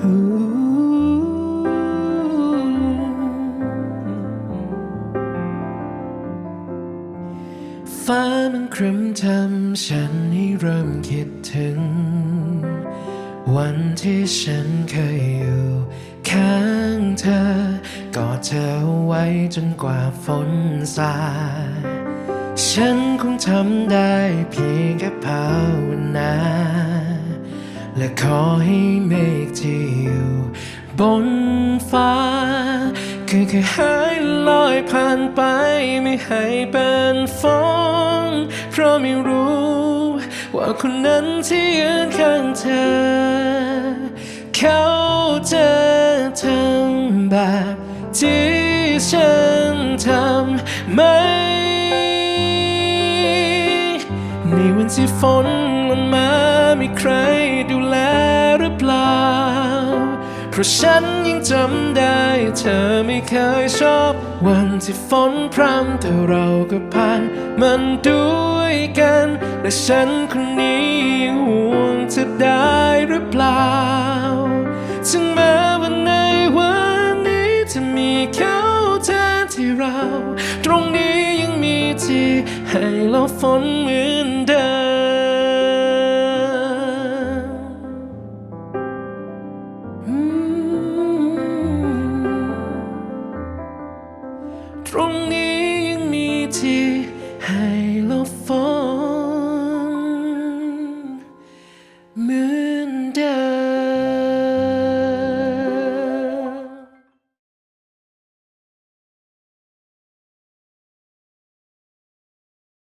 ฟ้ามันครึ้มทำฉันให้เริ่มคิดถึง วันที่ฉันเคยอยู่ข้างเธอกอดเธอไว้จนกว่าฝนซาฉันคงทำได้เพียงแค่ภาวนาและขอให้เม บนฟ้า คือแค่หายลอยผ่านไปไม่ให้เป็นฟองเพราะไม่รู้ ว่าคนนั้นที่ยืนข้างเธอ เขาจะทำแบบที่ฉันทำไหม ในวันที่ฝนมันมามีใครดูแล ราะฉันยังจำได้ เธอไม่เคยชอบ วันที่ฝนพรำแต่เราก็ผ่าน มันด้วยกัน และฉันคนนี้ยังห่วงเธอได้หรือเปล่า ถึงแม้ว่าในวันนี้จะมีเขาแทนที่เรา ตรงนี้ยังมีที่ให้เราฝนเหมือนเดิม ตรงนี้ยังมีที่ให้เราฟ้องเหมือนเดิม